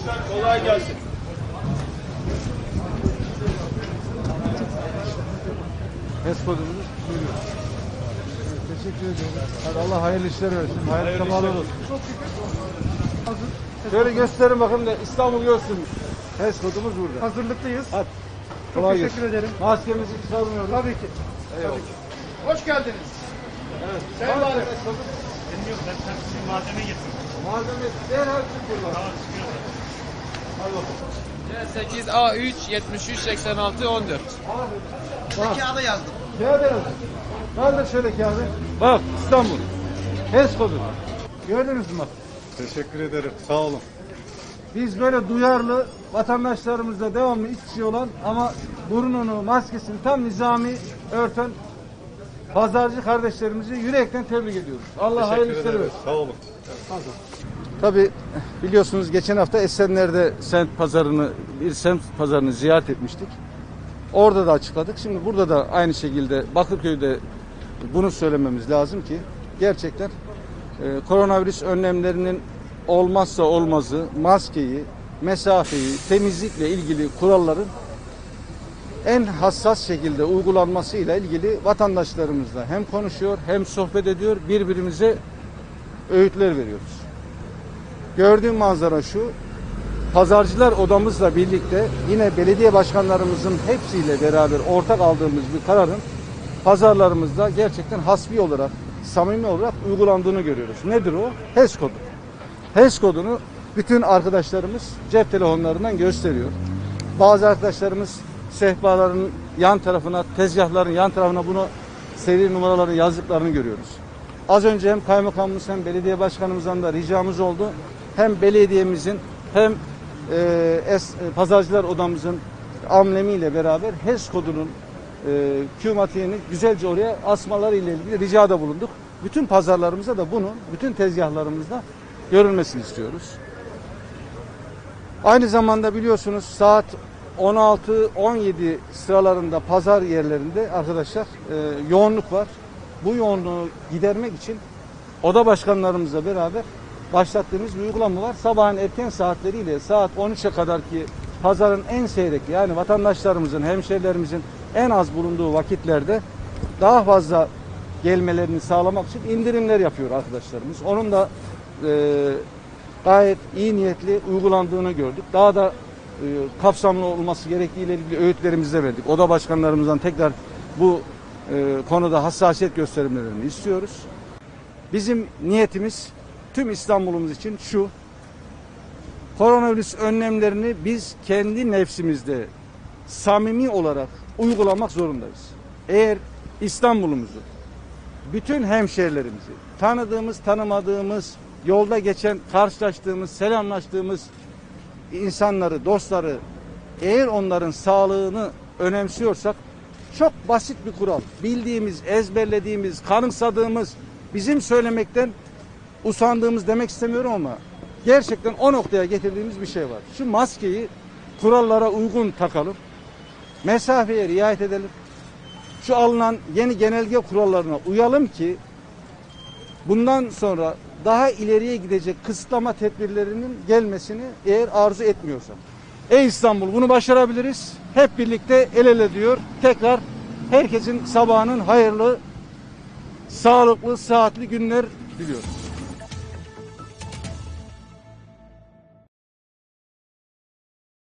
Gençler kolay gelsin. Espodumuz buyuruyor. Teşekkür ediyorum. Hadi Allah hayırlı işler versin. Hayırlı, hayırlı sabahlar olsun. Şöyle gösterin bakın da İstanbul görsün. Heskodumuz burada. Hazırlıklıyız. Hadi. Çok Kolay teşekkür gelsin. ederim. Maskemizi çıkarmıyoruz. Tabii ki. Eyvallah. Tabii ki. Hoş geldiniz. Evet. Sayın Valim. Benim yok. Ben size malzeme getirdim. Malzeme derhal çıkıyorlar. Tamam çıkıyorlar. C8A3 73 86 14. Bak. Kağıda yazdım. Kağıda yazdım. Kaldır şöyle kağıdı. Bak İstanbul. HES kodu. Gördünüz mü bak. Teşekkür ederim. Sağ olun. Biz böyle duyarlı vatandaşlarımızla devamlı iç içe olan ama burnunu, maskesini tam nizami örten pazarcı kardeşlerimizi yürekten tebrik ediyoruz. Allah hayırlı işler versin. Sağ olun. Sağ olun. Tabi biliyorsunuz geçen hafta Esenler'de semt pazarını, bir semt pazarını ziyaret etmiştik. Orada da açıkladık. Şimdi burada da aynı şekilde Bakırköy'de bunu söylememiz lazım ki gerçekten e, koronavirüs önlemlerinin olmazsa olmazı maskeyi, mesafeyi, temizlikle ilgili kuralların en hassas şekilde uygulanmasıyla ilgili vatandaşlarımızla hem konuşuyor hem sohbet ediyor birbirimize öğütler veriyoruz. Gördüğüm manzara şu. Pazarcılar odamızla birlikte yine belediye başkanlarımızın hepsiyle beraber ortak aldığımız bir kararın pazarlarımızda gerçekten hasbi olarak, samimi olarak uygulandığını görüyoruz. Nedir o? HES kodu. HES kodunu bütün arkadaşlarımız cep telefonlarından gösteriyor. Bazı arkadaşlarımız sehpaların yan tarafına, tezgahların yan tarafına bunu seri numaraları yazdıklarını görüyoruz. Az önce hem kaymakamımız hem belediye başkanımızdan da ricamız oldu. Hem belediyemizin hem e, es, e, pazarcılar odamızın amlemiyle beraber HES kodunun e, kümatiğini güzelce oraya asmaları ile ilgili ricada bulunduk. Bütün pazarlarımızda da bunu, bütün tezgahlarımızda görülmesini istiyoruz. Aynı zamanda biliyorsunuz saat 16-17 sıralarında pazar yerlerinde arkadaşlar e, yoğunluk var. Bu yoğunluğu gidermek için oda başkanlarımızla beraber başlattığımız bir uygulama var. Sabahın erken saatleriyle saat 13'e kadar ki pazarın en seyrek yani vatandaşlarımızın, hemşehrilerimizin en az bulunduğu vakitlerde daha fazla gelmelerini sağlamak için indirimler yapıyor arkadaşlarımız. Onun da e, gayet iyi niyetli uygulandığını gördük. Daha da e, kapsamlı olması gerektiğiyle ilgili öğütlerimizi de verdik. Oda başkanlarımızdan tekrar bu e, konuda hassasiyet gösterimlerini istiyoruz. Bizim niyetimiz tüm İstanbul'umuz için şu. Koronavirüs önlemlerini biz kendi nefsimizde samimi olarak uygulamak zorundayız. Eğer İstanbul'umuzu, bütün hemşehrilerimizi, tanıdığımız, tanımadığımız, yolda geçen, karşılaştığımız, selamlaştığımız insanları, dostları eğer onların sağlığını önemsiyorsak çok basit bir kural. Bildiğimiz, ezberlediğimiz, kanıksadığımız, bizim söylemekten usandığımız demek istemiyorum ama gerçekten o noktaya getirdiğimiz bir şey var. Şu maskeyi kurallara uygun takalım. Mesafeye riayet edelim. Şu alınan yeni genelge kurallarına uyalım ki bundan sonra daha ileriye gidecek kısıtlama tedbirlerinin gelmesini eğer arzu etmiyorsak. Ey İstanbul bunu başarabiliriz. Hep birlikte el ele diyor. Tekrar herkesin sabahının hayırlı, sağlıklı, sıhhatli günler diliyorum.